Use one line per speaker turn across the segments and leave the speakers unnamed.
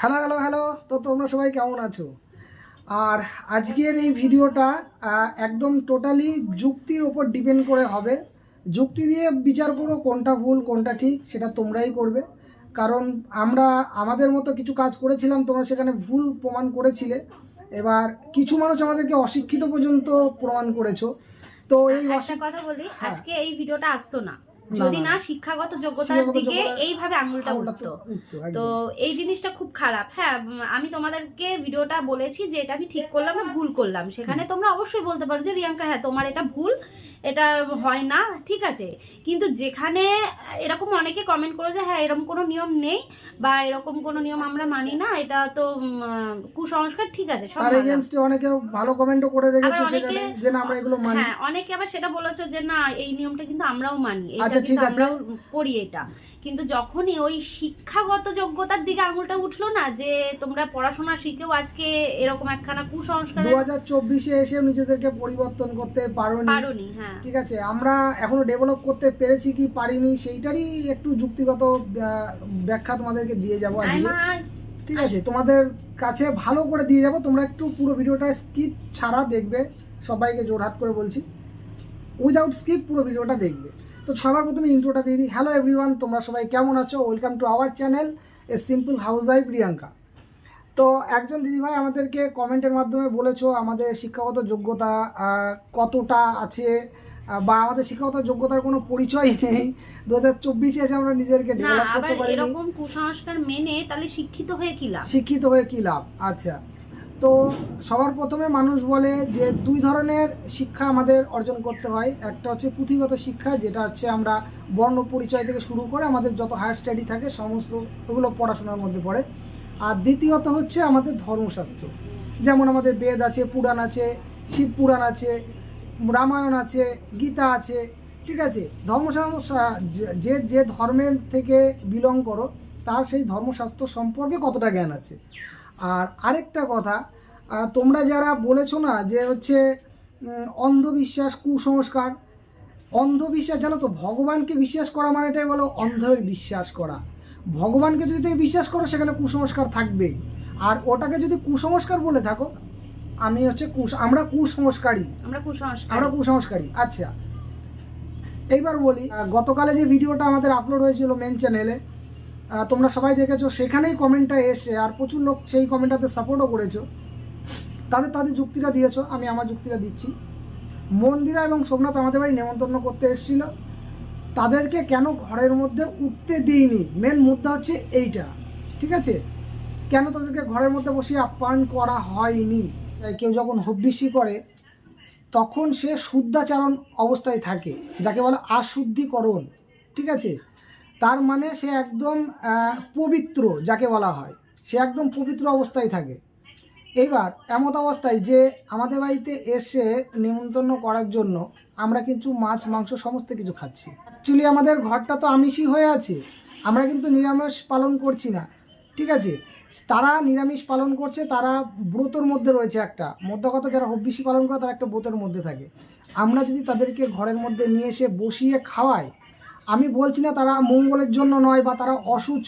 Hello hello hello. তো তোমরা সবাই কেমন আছো? আর আজকের এই ভিডিওটা একদম টোটালি যুক্তির ওপর ডিপেন্ড করে হবে। যুক্তি দিয়ে বিচার করো কোনটা ভুল কোনটা ঠিক সেটা তোমরাই করবে। কারণ আমরা আমাদের মতো কিছু কাজ করেছিলাম তোমরা সেখানে ভুল প্রমাণ করেছিলে। এবার কিছু মানুষ আমাদেরকে অশিক্ষিত পর্যন্ত প্রমাণ করেছ। তো এই
কথা বলি
হ্যাঁ।
আজকে এই ভিডিওটা আসতো না
না,
যদি
না।
শিক্ষাগত যোগ্যতার দিকে এইভাবে আঙুলটা উঠতো।
উঠতো
তো এই জিনিসটা খুব খারাপ। হ্যাঁ আমি তোমাদেরকে ভিডিওটা বলেছি যে এটা আমি ঠিক করলাম না ভুল করলাম। সেখানে তোমরা অবশ্যই বলতে পারো যে রিয়াঙ্কা হ্যাঁ তোমার এটা ভুল। এটা হয় না ঠিক আছে। কিন্তু যেখানে এরকম অনেকে কমেন্ট করে যে হ্যাঁ এরকম কোনো নিয়ম নেই বা এরকম কোনো নিয়ম আমরা মানি না এটা তো কুসংস্কার। ঠিক আছে সব
অনেকে ভালো কমেন্টও করে রেখেছো
আবার
সেখানে যে না আমরা এগুলো মানি।
হ্যাঁ অনেকে আবার সেটা বলেছ যে না এই নিয়মটা কিন্তু আমরাও মানি এটা
আচ্ছা,
কিন্তু আমরাও করি এটা। কিন্তু যখনই ওই শিক্ষাগত যোগ্যতার দিকে আঙুলটা উঠল না যে তোমরা পড়াশোনা শিখেও আজকে এরকম একখানা কুসংস্কার
দু হাজার চব্বিশে এসে নিজেদেরকে পরিবর্তন করতে পারোনি।
পারোনি হ্যাঁ।
ঠিক আছে আমরা এখনও ডেভেলপ করতে পেরেছি কি পারিনি সেইটারই একটু যুক্তিগত ব্যাখ্যা তোমাদেরকে দিয়ে যাব আজকে। ঠিক আছে তোমাদের কাছে ভালো করে দিয়ে যাব তোমরা একটু পুরো ভিডিওটা স্কিপ ছাড়া দেখবে সবাইকে জোরহাত করে বলছি। উইদাউট স্কিপ পুরো ভিডিওটা দেখবে। তো সবার প্রথমে ইন্ট্রোটা দিয়ে দিই। হ্যালো এভরিওয়ান তোমরা সবাই কেমন আছো? Welcome to our channel a simple housewife Priyanka তো একজন দিদিভাই আমাদেরকে কমেন্টের মাধ্যমে বলেছ আমাদের শিক্ষাগত যোগ্যতা কতটা আছে বা আমাদের শিক্ষাগত যোগ্যতার কোনো পরিচয় নেই। দু হাজার চব্বিশে এসে আমরা নিজেদেরকে ডেভেলপ করতে পারিনি।
এরকম কুসংস্কার মেনে তাহলে শিক্ষিত হয়ে কি লাভ?
শিক্ষিত হয়ে কী লাভ? আচ্ছা। তো সবার প্রথমে মানুষ বলে যে দুই ধরনের শিক্ষা আমাদের অর্জন করতে হয়। একটা হচ্ছে পুঁথিগত শিক্ষা যেটা হচ্ছে আমরা বর্ণ পরিচয় থেকে শুরু করে আমাদের যত হায়ার স্টাডি থাকে সমস্ত ওগুলো পড়াশোনার মধ্যে পড়ে। আর দ্বিতীয়ত হচ্ছে আমাদের ধর্মশাস্ত্র। যেমন আমাদের বেদ আছে পুরাণ আছে শিব পুরাণ আছে রামায়ণ আছে, গীতা আছে, ঠিক আছে? ধর্মশাস্ত্র, যে যে ধর্মের থেকে বিলং করো, তার সেই ধর্মশাস্ত্র সম্পর্কে কতটা জ্ঞান আছে? আর আরেকটা কথা তোমরা যারা বলেছ না যে হচ্ছে অন্ধবিশ্বাস কুসংস্কার, অন্ধবিশ্বাস জানো তো, ভগবানকে বিশ্বাস করা মানে এটাই বলো অন্ধের বিশ্বাস করা। ভগবানকে যদি তুমি বিশ্বাস করো, সেখানে কুসংস্কার থাকবেই। আর ওটাকে যদি কুসংস্কার বলে থাকো আমি হচ্ছে কুস আমরা কুসংস্কারী।
আমরা কুসংস্কার।
আমরা কুসংস্কারী আচ্ছা। এইবার বলি গতকালে যে ভিডিওটা আমাদের আপলোড হয়েছিল মেন চ্যানেলে তোমরা সবাই দেখেছ সেখানেই কমেন্টটা এসে আর প্রচুর লোক সেই কমেন্টটাতে সাপোর্টও করেছ। তাদের তাদের যুক্তিটা দিয়েছ আমি আমার যুক্তিটা দিচ্ছি। মন্দিরা এবং সোমনাথ আমাদের বাড়ি নেমন্তন্ন করতে এসেছিল। তাদেরকে কেন ঘরের মধ্যে উঠতে দিইনি? মেন মুদ্রা হচ্ছে এইটা ঠিক আছে? কেন তাদেরকে ঘরের মধ্যে বসিয়ে আপ্যায়ন করা হয়নি? কেউ যখন হব্বিসি করে, তখন সে শুদ্ধাচারণ অবস্থায় থাকে, যাকে বলে আশুদ্ধিকরণ, ঠিক আছে? তার মানে সে একদম পবিত্র যাকে বলা হয়, সে একদম পবিত্র অবস্থায় থাকে। এইবার এমত অবস্থায় যে আমাদের বাড়িতে এসে নিমন্ত্রণ করার জন্য আমরা কিন্তু মাছ, মাংস সমস্ত কিছু খাচ্ছি। অ্যাকচুয়ালি আমাদের ঘরটা তো আমিষই হয়ে আছে, আমরা কিন্তু নিরামিষ পালন করছি না, ঠিক আছে? তারা নিরামিষ পালন করছে, তারা ব্রতর মধ্যে রয়েছে একটা। মধ্য কথা যারা হব্বিসি পালন করে, তারা একটা ব্রতের মধ্যে থাকে। আমরা যদি তাদেরকে ঘরের মধ্যে নিয়ে এসে বসিয়ে খাওয়াই, আমি বলছি না তারা মঙ্গলের জন্য নয় বা তারা অসুচ,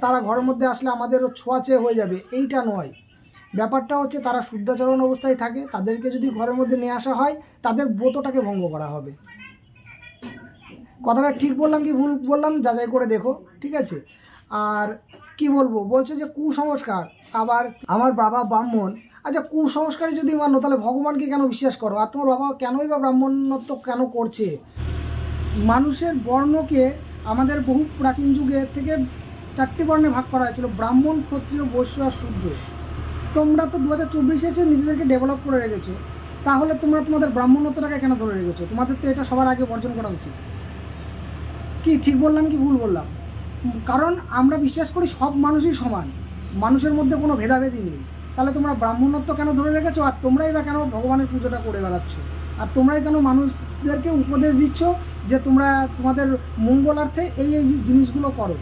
তারা ঘরের মধ্যে আসলে আমাদেরও ছোঁয়াচে হয়ে যাবে, এইটা নয়। ব্যাপারটা হচ্ছে তারা শুদ্ধাচরণ অবস্থায় থাকে, তাদেরকে যদি ঘরের মধ্যে নিয়ে আসা হয়, তাদের ব্রতটাকে ভঙ্গ করা হবে। কথাটা ঠিক বললাম কি ভুল বললাম? যাচাই করে দেখো, ঠিক আছে? আর কি বলব? বলছে যে কুসংস্কার। আবার আমার বাবা ব্রাহ্মণ। আচ্ছা কুসংস্কারই যদি মানো, তাহলে ভগবানকে কেন বিশ্বাস করো? আর তোমার বাবা কেনই বা ব্রাহ্মণত্ব কেন করছে? মানুষের বর্ণকে আমাদের বহু প্রাচীন যুগে থেকে চারটি বর্ণে ভাগ করা হয়েছিল, ব্রাহ্মণ, ক্ষত্রিয়, বৈশ্য আর শূদ্র। তোমরা তো দু হাজার চব্বিশে এসে নিজেদেরকে ডেভেলপ করে রেখেছো। তাহলে তোমরা তোমাদের ব্রাহ্মণত্বটাকে কেন ধরে রেখেছো? তোমাদের তো এটা সবার আগে বর্জন করা উচিত। কি, ঠিক বললাম কি ভুল বললাম? কারণ আমরা বিশ্বাস করি সব মানুষই সমান। মানুষের মধ্যে কোনো ভেদাভেদই নেই। তাহলে তোমরা ব্রাহ্মণত্ব কেন ধরে রেখেছো? আর তোমরাই বা কেন ভগবানের পুজোটা করে বেড়াচ্ছ? আর তোমরাই কেন মানুষদেরকে উপদেশ দিচ্ছ যে তোমরা তোমাদের মঙ্গলার্থে এই এই জিনিসগুলো করো?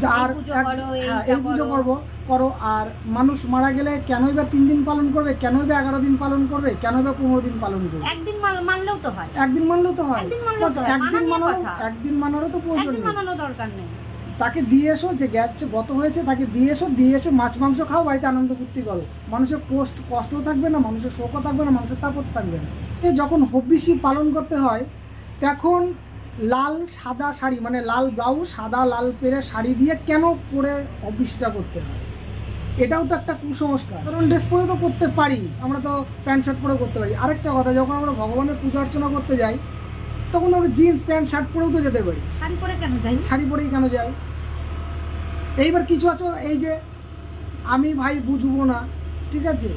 যার
এই পুজো
হ্যাঁ, করব। করো আর মানুষ মারা গেলে কেনই বা তিন দিন পালন করবে কেনই বা এগারো দিন পালন করবে কেনই বা পনেরো দিন পালন করবে?
একদিন মানলেও তো হয়।
একদিন মানলেও তো হয়।
একদিন
একদিন মানারও তো প্রয়োজন
মানানো দরকার নেই।
তাকে দিয়ে এসো যে গ্যাস গত হয়েছে তাকে দিয়ে এসো দিয়ে এসো মাছ মাংস খাও বাড়িতে আনন্দ ফুর্তি করো। মানুষের কষ্ট কষ্টও থাকবে না মানুষের শোকও থাকবে না মানুষের তাপত থাকবে না। এ যখন হব্বিসি পালন করতে হয় তখন লাল সাদা শাড়ি মানে লাল ব্লাউজ সাদা লাল পেরে শাড়ি দিয়ে কেন পরে হব্বিসিটা করতে হয়? এটাও তো একটা কুসংস্কার। কারণ ড্রেস পরে তো করতে পারি আমরা তো প্যান্ট শার্ট পরে করতে পারি। আরেকটা কথা যখন আমরা ভগবানের পূজা অর্চনা করতে যাই তখন আমরা জিন্স প্যান্ট শার্ট পরেও তো যেতে পারি।
শাড়ি পরে কেন যাই?
শাড়ি পরেই কেন যাই? এইবার কিছু আছো এই যে আমি ভাই বুঝব না ঠিক আছে?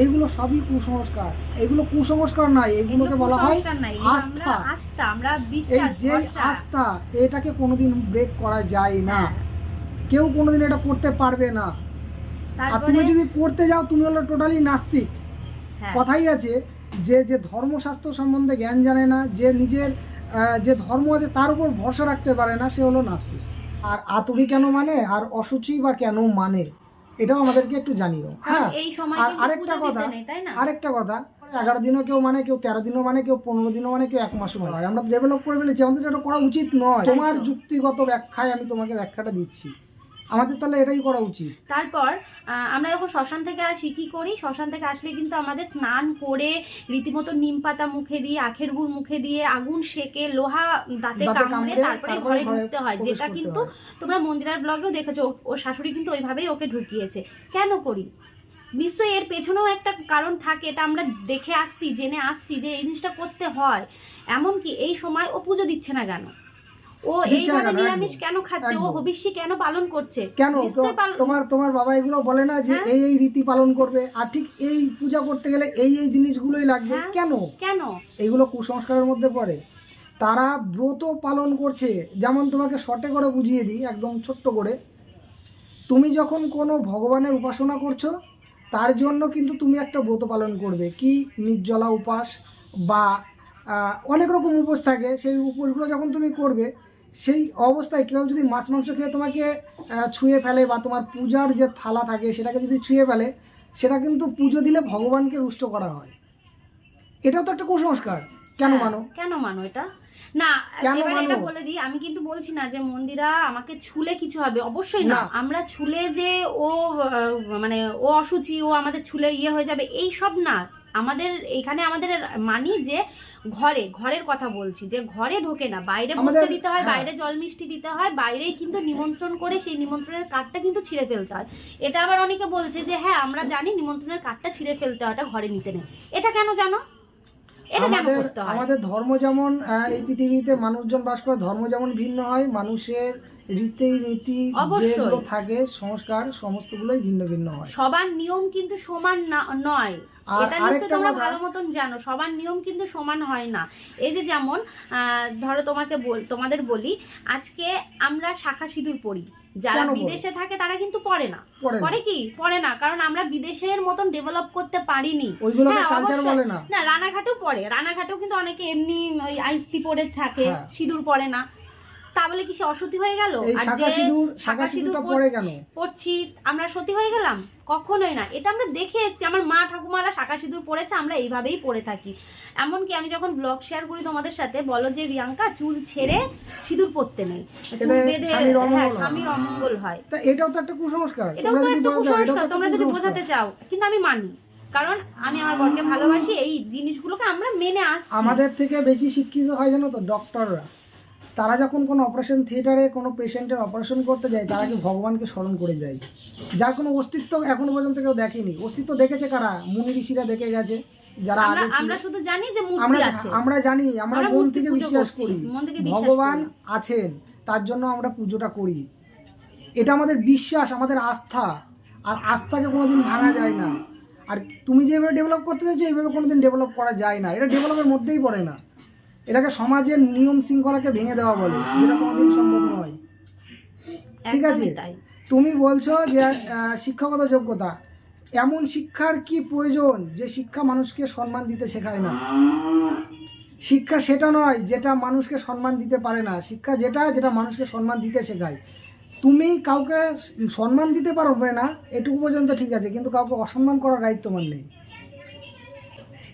এইগুলো সবই কুসংস্কার। এইগুলো কুসংস্কার নয় এইগুলোকে বলা হয়
এগুলো
আস্থা।
আস্থা আমরা
এই
বিশ্বাস
যে আস্থা এটাকে কোনোদিন ব্রেক করা যায় না।
হ্যাঁ।
কেউ কোনোদিন এটা করতে পারবে না। আর তুমি যদি করতে যাও তুমি হলো টোটালি নাস্তিক।
হ্যাঁ,
কথাই আছে যে যে ধর্মশাস্ত্র সম্বন্ধে জ্ঞান জানে না যে নিজের যে ধর্ম আছে তার উপর ভরসা রাখতে পারে না সে হলো নাস্তিক। আর আতুরি কেন মানে? আর অসুচি বা কেন মানে? এটাও আমাদেরকে একটু জানিও। হ্যাঁ আর আরেকটা কথা- আরেকটা কথা এগারো দিনও কেউ মানে কেউ তেরো দিনও মানে কেউ পনেরো দিনও মানে কেউ এক মাসও মানে। আমরা ডেভেলপ করে ফেলেছি আমাদের এটা করা উচিত নয়। তোমার যুক্তিগত ব্যাখ্যায় আমি তোমাকে ব্যাখ্যাটা দিচ্ছি। আমাদের তাহলে এটাই করা উচিত।
তারপর আমরা যখন শ্মশান থেকে আসি কি করি? শ্মশান থেকে আসলে কিন্তু আমাদের স্নান করে রীতিমতো নিম পাতা মুখে দিয়ে আখের গুড় মুখে দিয়ে আগুন সেকে লোহা দাঁতে কামড়ে তারপরে ঘরে ঢুকতে হয়। যেটা কিন্তু তোমরা মন্দিরার ব্লগেও দেখেছ ও- শাশুড়ি কিন্তু ওইভাবেই ওকে ঢুকিয়েছে। কেন করি? নিশ্চয়ই এর পেছনেও একটা কারণ থাকে এটা আমরা দেখে আসছি জেনে আসছি যে এই জিনিসটা করতে হয়। এমনকি এই সময় ও পুজো দিচ্ছে না কেন? ও এইভাবে
কেন?
নিরামিষ কেন খাচ্ছে? ও হবিষ্যি কেন পালন করছে?
কেন? তোমার তোমার বাবা এগুলো বলে না যে
হ্যাঁ।
এই এই রীতি পালন করবে। আর ঠিক এই পূজা করতে গেলে এই এই জিনিসগুলোই লাগবে।
হ্যাঁ।
কেন?
কেন?
এগুলো কুসংস্কারের মধ্যে পড়ে। তারা ব্রত পালন করছে। যেমন তোমাকে শর্টে করে বুঝিয়ে দিই একদম ছোট্ট করে। তুমি যখন কোনো ভগবানের উপাসনা করছ তার জন্য কিন্তু তুমি একটা ব্রত পালন করবে। কি? নির্জলা উপাস বা অনেক রকম উপোস থাকে। সেই উপোসগুলো যখন তুমি করবে সেই অবস্থায় কেউ যদি মাছ মাংস খেয়ে তোমাকে ছুঁয়ে ফেলে বা তোমার পূজার যে থালা থাকে সেটাকে যদি ছুঁয়ে ফেলে সেটা কিন্তু পুজো দিলে ভগবানকে রুষ্ট করা হয়। এটাও তো একটা কুসংস্কার। কেন
হ্যাঁ,
মানো?
কেন মানো এটা? না এটা বলে দিই আমি কিন্তু বলছি না যে মন্দিরা আমাকে ছুলে কিছু হবে অবশ্যই না।
না।
আমরা ছুলে যে ও মানে ও অসুচি ও আমাদের ছুলে ইয়ে হয়ে যাবে এই সব না। আমাদের এখানে আমাদের মানি যে ঘরে ঘরের কথা বলছি যে ঘরে ঢোকে না বাইরে বসতে দিতে হয়
হ্যাঁ।
বাইরে জল মিষ্টি দিতে হয় বাইরেই কিন্তু নিমন্ত্রণ করে সেই নিমন্ত্রণের কার্ডটা কিন্তু ছিঁড়ে ফেলতে হয়। এটা আবার অনেকে বলছে যে হ্যাঁ আমরা জানি নিমন্ত্রণের কার্ডটা ছিঁড়ে ফেলতে হয় ওটা ঘরে নিতে নেই। এটা কেন জানো? এটা কেন
আমাদের
করতে
আমাদের ধর্ম যেমন এই পৃথিবীতে মানুষজন বাস করে ধর্ম যেমন ভিন্ন হয় মানুষের রীতি নীতি যেগুলো থাকে সংস্কার সমস্তগুলোই ভিন্ন ভিন্ন হয়।
সবার নিয়ম কিন্তু সমান নয়। এটা নিশ্চয়ই তোমরা ভালো মতন জানো। সবার নিয়ম কিন্তু সমান হয় না। এই যে যেমন ধরো তোমাকে তোমাদের বলি আজকে আমরা শাখা সিঁদুর পরি যারা বিদেশে থাকে তারা কিন্তু পড়ে না।
পড়ে
পরে কি? পড়ে না কারণ আমরা বিদেশের মতন ডেভেলপ করতে পারিনি। হ্যাঁ,
না।
রানাঘাটেও পড়ে। রানাঘাটেও কিন্তু অনেকে এমনি ওই আইস্তি পরে থাকে
হ্যাঁ।
সিঁদুর পরে না। তা বলে কি সে অসতী হয়ে গেল? আর যে শাখা
সিঁদুরটা
পর-
পড়ে কেন?
পড়ছি আমরা সতী হয়ে গেলাম? কখনোই না। এটা আমরা দেখে এসেছি। আমার মা ঠাকুমারা শাখা সিঁদুর পড়েছে আমরা এইভাবেই পড়ে থাকি। এমনকি আমি যখন ব্লগ শেয়ার করি তোমাদের সাথে বলো যে রিয়াঙ্কা চুল ছেড়ে সিঁদুর পরতে নেই। চুল বেঁধে হ্যাঁ। স্বামীর অমঙ্গল হয়।
এটাও তো একটা কুসংস্কার।
এটাও
তোমরা
তো
যদি
একটা
বোঝাতে চাও,
কুসংস্কার। তোমরা যদি বোঝাতে চাও। কিন্তু আমি মানি। কারণ আমি আমার বরকে ভালোবাসি। এই জিনিসগুলোকে আমরা মেনে আসছি।
আমাদের থেকে বেশি শিক্ষিত হয় জানো তো? ডক্টররা তারা যখন কোনো অপারেশন থিয়েটারে কোনো পেশেন্টের অপারেশন করতে যায় তারা কি ভগবানকে স্মরণ করে যায়? যার কোনো অস্তিত্ব এখনও পর্যন্ত কেউ দেখেনি। অস্তিত্ব দেখেছে কারা? মুনি ঋষিরা দেখে গেছে যারা আগে
আমরা শুধু জানি যে
আমরা আমরা জানি আমরা মন থেকে বিশ্বাস করি। ভগবান আছেন তার জন্য আমরা পুজোটা করি। এটা আমাদের বিশ্বাস আমাদের আস্থা। আর আস্থাকে কোনোদিন ভাঙা যায় না। আর তুমি যেভাবে ডেভেলপ করতে চাইছো এইভাবে কোনোদিন ডেভেলপ করা যায় না। এটা ডেভেলপের মধ্যেই পড়ে না। এটাকে সমাজের নিয়ম শৃঙ্খলাকে ভেঙে দেওয়া বলে যেটা কোনোদিন সম্ভব নয়। ঠিক আছে। তুমি বলছো যে শিক্ষাগত যোগ্যতা। এমন শিক্ষার কি প্রয়োজন যে শিক্ষা মানুষকে সম্মান দিতে শেখায় না? শিক্ষা সেটা নয় যেটা মানুষকে সম্মান দিতে পারে না। শিক্ষা যেটা যেটা মানুষকে সম্মান দিতে শেখায়। তুমি কাউকে সম্মান দিতে পারবে না এটুকু পর্যন্ত ঠিক আছে কিন্তু কাউকে অসম্মান করার রাইট তোমার নেই।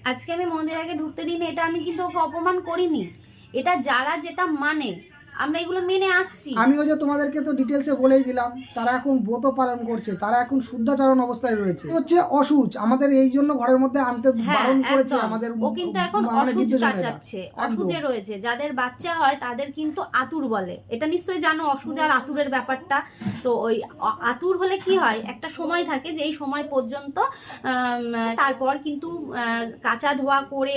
আজকে আমি মন্দির আগে ঢুকতে দিই এটা আমি কিন্তু ওকে অপমান করিনি। এটা যারা যেটা মানে আমরা এগুলো মেনে আসছি।
আমিও যে তোমাদেরকে তো ডিটেলসে বলেই দিলাম তারা এখন ব্রত পালন করছে তারা এখন শুদ্ধাচরণ অবস্থায় রয়েছে। হচ্ছে অসুচ আমাদের এই জন্য ঘরের মধ্যে আনতে
হ্যাঁ,
বারণ করেছে আমাদের
ও কিন্তু এখন
মানে
অসুচ কাটাচ্ছে অসুচে রয়েছে। যাদের বাচ্চা হয় তাদের কিন্তু আতুর বলে। এটা নিশ্চয়ই জানো অসুচ আর আতুরের ব্যাপারটা। তো ওই আতুর হলে কি হয় একটা সময় থাকে যে এই সময় পর্যন্ত আম, তারপর কিন্তু আহ, কাঁচা ধোয়া করে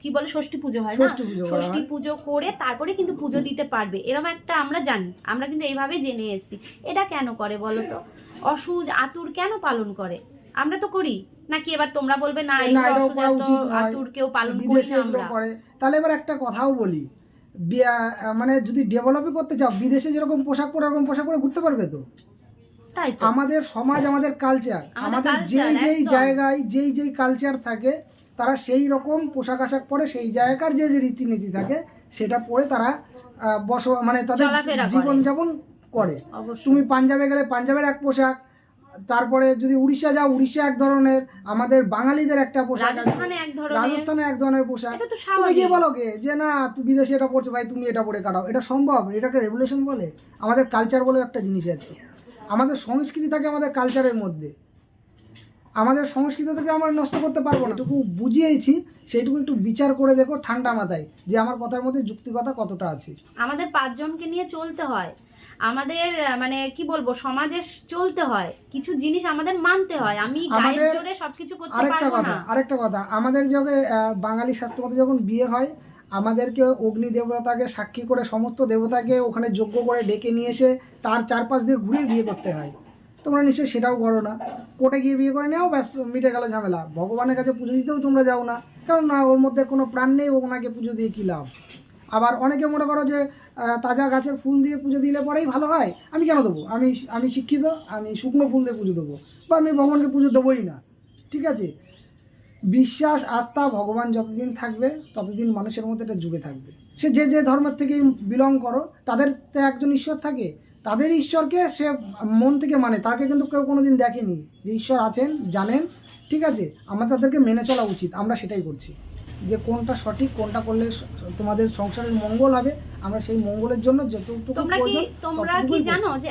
কি বলে ষষ্ঠী পুজো হয় না?
ষষ্ঠী পুজো করে
তারপরে কিন্তু পুজো দিতে পারবে। এরকম একটা আমরা জানি। আমরা কিন্তু এইভাবে জেনে এসেছি। এটা কেন করে বলো তো? অসুজ আতুর কেন পালন করে? আমরা তো করি। নাকি এবার তোমরা বলবে না। আতুর কেউ পালন করি আমরা।
তাহলে এবার একটা কথাও বলি। মানে যদি ডেভেলপই করতে চাও বিদেশে যেরকম পোশাক পরে ওরকম পোশাক পরে ঘুরতে পারবে তো?
তাই
আমাদের সমাজ আমাদের কালচার
আমাদের
যেই যেই জায়গায় যেই যেই কালচার থাকে তারা সেই রকম পোশাক আশাক পরে সেই জায়গার যে যে রীতিনীতি থাকে সেটা পরে তারা বস মানে তাদের জীবনযাপন করে। তুমি পাঞ্জাবে গেলে পাঞ্জাবের এক পোশাক তারপরে যদি উড়িষ্যা যাও উড়িষ্যা এক ধরনের আমাদের বাঙালিদের একটা পোশাক
রাজস্থানে এক ধরনের।
পোশাক। তুমি গিয়ে বলো কে যে না তুই বিদেশে এটা পড়ছো ভাই তুমি এটা পরে কাটাও। এটা সম্ভব? এটাকে রেগুলেশন বলে? আমাদের কালচার বলে একটা জিনিস আছে। আমাদের সংস্কৃতি থাকে আমাদের কালচারের মধ্যে। আমাদের সংস্কৃতি থেকে আমরা নষ্ট করতে পারব না। এটুকু বুঝিয়েছি সেইটুকু একটু বিচার করে দেখো ঠান্ডা মাথায় যে আমার কথার মধ্যে যুক্তিকতা কতটা আছে।
আমাদের পাঁচজনকে নিয়ে চলতে হয়। আমাদের মানে কি বলব সমাজে চলতে হয়। কিছু জিনিস আমাদের মানতে হয়। আমি গায়ের জোরে সবকিছু করতে
আরেকটা কথা আরেকটা কথা আমাদের যখন বাঙালি শাস্ত্রমতে যখন বিয়ে হয় আমাদেরকে অগ্নি দেবতাকে সাক্ষী করে সমস্ত দেবতাকে ওখানে যোগ্য করে ডেকে নিয়ে এসে তার চারপাশ দিয়ে ঘুরে বিয়ে করতে হয়। তোমরা নিশ্চয়ই সেটাও করো না। কোর্টে গিয়ে বিয়ে করে নাও, ব্যাস, মিটে গেল ঝামেলা। ভগবানের কাছে পুজো দিতেও তোমরা যাও না। কারণ না, ওর মধ্যে কোনো প্রাণ নেই, ওনাকে পুজো দিয়ে কী লাভ? আবার অনেকে মনে করো যে তাজা গাছের ফুল দিয়ে পুজো দিলে পরেই ভালো হয়। আমি কেন দেবো? আমি আমি শিক্ষিত, আমি শুকনো ফুল দিয়ে পুজো দেবো। বা আমি ভগবানকে পুজো দেবোই না। ঠিক আছে? বিশ্বাস, আস্থা ভগবান যতদিন থাকবে, ততদিন মানুষের মধ্যে এটা যুগে থাকবে। সে যে যে ধর্মের থেকে বিলং করো, তাদের তো একজন ঈশ্বর থাকে। তাদের ঈশ্বরকে সে মন থেকে মানে তাকে কিন্তু কেউ কোনোদিন দেখেনি। যে ঈশ্বর আছেন জানেন ঠিক আছে? আমার তাদেরকে মেনে চলা উচিত আমরা সেটাই করছি। যে কোনটা সঠিক কোনটা করলে তোমাদের সংসারের মঙ্গল হবে আমরা সেই মঙ্গলের জন্য যতটুকু
তোমরা কি জানো যে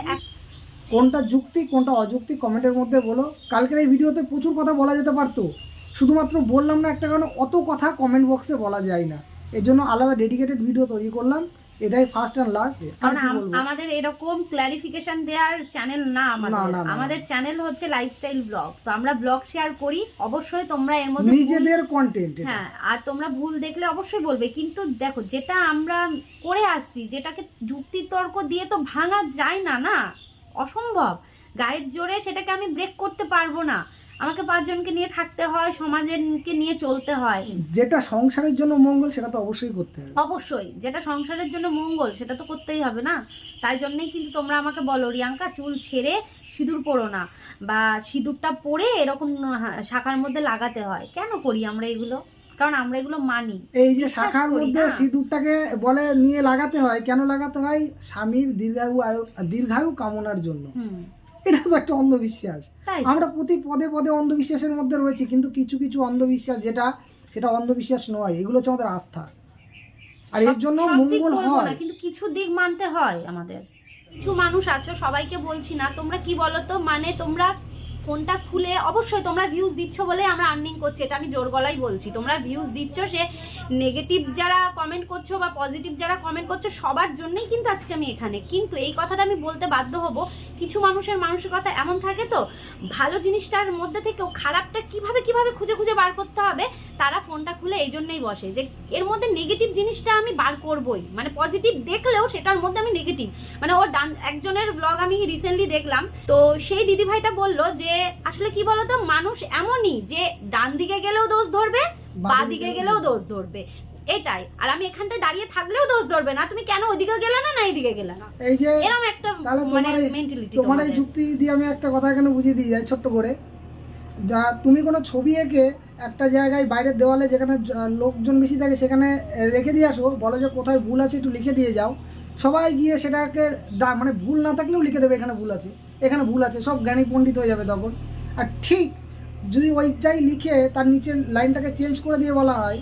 কোনটা যুক্তি কোনটা অযুক্তি কমেন্টের মধ্যে বলো। কালকের এই ভিডিওতে প্রচুর কথা বলা যেতে পারতো। শুধুমাত্র বললাম না একটা কারণে অত কথা কমেন্ট বক্সে বলা যায় না। এর জন্য আলাদা ডেডিকেটেড ভিডিও তৈরি করলাম। এটাই ফার্স্ট অ্যান্ড লাস্ট
আমাদের এরকম ক্লারিফিকেশন দেওয়ার চ্যানেল না আমাদের। আমাদের চ্যানেল হচ্ছে লাইফস্টাইল ব্লগ তো আমরা ব্লগ শেয়ার করি অবশ্যই তোমরা এর মধ্যে
নিজেদের কন্টেন্ট
হ্যাঁ আর তোমরা ভুল দেখলে অবশ্যই বলবে। কিন্তু দেখো যেটা আমরা করে আসছি যেটাকে যুক্তি তর্ক দিয়ে তো ভাঙা যায় না না? অসম্ভব। গায়ের জোরে সেটাকে আমি ব্রেক করতে পারব না। আমাকে পাঁচজনকে নিয়ে থাকতে হয় সমাজেরকে নিয়ে চলতে হয়।
যেটা সংসারের জন্য মঙ্গল সেটা তো অবশ্যই করতে হবে।
অবশ্যই যেটা সংসারের জন্য মঙ্গল সেটা তো করতেই হবে না। তাই জন্যই কিন্তু তোমরা আমাকে বলো রিয়াঙ্কা চুল ছেড়ে সিঁদুর পরো না। বা সিঁদুরটা পরে এরকম শাখার মধ্যে লাগাতে হয়। কেন করি আমরা এগুলো? কারণ আমরা এগুলো মানি।
এই যে শাখার মধ্যে সিঁদুরটাকে বলে নিয়ে লাগাতে হয় কেন লাগাতে হয়? স্বামীর দীর্ঘায়ু দীর্ঘায়ু কামনার জন্য।
হুম।
এটা তো একটা অন্ধবিশ্বাস। আমরা প্রতি পদে পদে অন্ধবিশ্বাসের মধ্যে রয়েছি কিন্তু কিছু কিছু অন্ধবিশ্বাস যেটা সেটা অন্ধবিশ্বাস নয় এগুলো হচ্ছে আমাদের আস্থা। আর এর জন্য মঙ্গল হয়।
কিন্তু কিছু দিক মানতে হয় আমাদের। কিছু মানুষ আছে সবাইকে বলছি না তোমরা কি বলো তো মানে তোমরা ফোনটা খুলে অবশ্যই তোমরা ভিউজ দিচ্ছ বলে আমরা আর্নিং করছি, এটা আমি জোর গলাই বলছি। তোমরা ভিউজ দিচ্ছ সে নেগেটিভ যারা কমেন্ট করছ বা পজিটিভ যারা কমেন্ট করছ, সবার জন্যই কিন্তু আজকে আমি এখানে। কিন্তু এই কথাটা আমি বলতে বাধ্য হব। কিছু মানুষের মানসিকতা এমন থাকে তো, ভালো জিনিসটার মধ্যে থেকেও খারাপটা কীভাবে কীভাবে খুঁজে খুঁজে বার করতে হবে, তারা ফোনটা খুলে এই জন্যই বসে। যে এর মধ্যে নেগেটিভ জিনিসটা আমি বার করবই। মানে পজিটিভ দেখলেও সেটার মধ্যে আমি নেগেটিভ মানে ওর ডান একজনের ব্লগ আমি রিসেন্টলি দেখলাম। তো সেই দিদিভাইটা বলল যে আসলে কি বলতো? মানুষ এমনই যে ডান দিকে গেলেও দোষ ধরবে বা দিকে গেলেও দোষ ধরবে। এটাই। আর আমি এখানটায় দাঁড়িয়ে থাকলেও দোষ ধরবে না। তুমি কেন ওইদিকে গেলে না না এইদিকে গেলে না?
এই যে
এরকম একটা মানে মেন্টালিটি
তোমার এই যুক্তি দিয়ে আমি একটা কথা এখানে বুঝিয়ে দিই যাই ছোট্ট করে। যা তুমি কোনো ছবি এঁকে একটা জায়গায় বাইরের দেওয়ালে যেখানে লোকজন বেশি থাকে সেখানে রেখে দিয়ে আসো। বলো যে কোথায় ভুল আছে একটু লিখে দিয়ে যাও। সবাই গিয়ে সেটাকে মানে ভুল না থাকলেও লিখে দেবে এখানে ভুল আছে। এখানে ভুল আছে সব জ্ঞানী পণ্ডিত হয়ে যাবে তখন। আর ঠিক যদি ওইটাই লিখে তার নিচের লাইনটাকে চেঞ্জ করে দিয়ে বলা হয়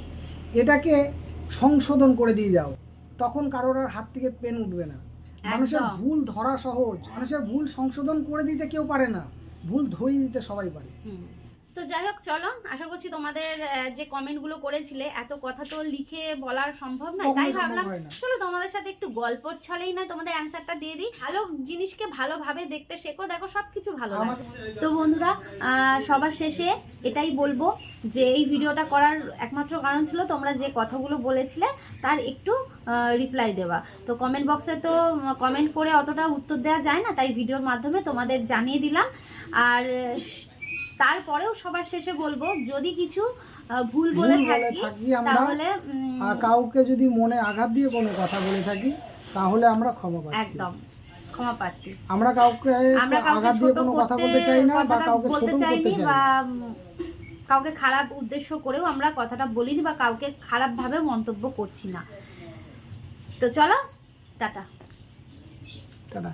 এটাকে সংশোধন করে দিয়ে যাও। তখন কারোর আর হাত থেকে পেন উঠবে না। মানুষের ভুল ধরা সহজ। মানুষের ভুল সংশোধন করে দিতে কেউ পারে না। ভুল ধরিয়ে দিতে সবাই পারে।
তো যাই হোক চলো আশা করছি তোমাদের যে কমেন্টগুলো করেছিলে এত কথা তো লিখে বলার সম্ভব নয় তাই ভাবলাম চলো তোমাদের সাথে একটু গল্প ছলেই নয় তোমাদের অ্যান্সারটা দিয়ে দিই। ভালো জিনিসকে ভালোভাবে দেখতে শেখো দেখো সব কিছু ভালো তো বন্ধুরা সবার শেষে এটাই বলব যে এই ভিডিওটা করার একমাত্র কারণ ছিল তোমরা যে কথাগুলো বলেছিলে তার একটু রিপ্লাই দেওয়া। তো কমেন্ট বক্সে তো কমেন্ট করে অতটা উত্তর দেওয়া যায় না তাই ভিডিওর মাধ্যমে তোমাদের জানিয়ে দিলাম। আর তারপরেও সবার শেষে বলব যদি কিছু ভুল বলে থাকি তাহলে
আর কাউকে যদি মনে আঘাত দিয়ে কোনো কথা বলে থাকি তাহলে আমরা ক্ষমা পাই
একদম ক্ষমা প্রার্থী।
আমরা কাউকে
আমরা কাউকে ছোট
কোনো কথা বলতে চাই না বা কাউকে ছোট করতে চাই না।
কাউকে খারাপ উদ্দেশ্য করেও আমরা কথাটা বলিনি বা কাউকে খারাপভাবে মন্তব্য করছি না। তো চলো টাটা।
টাটা।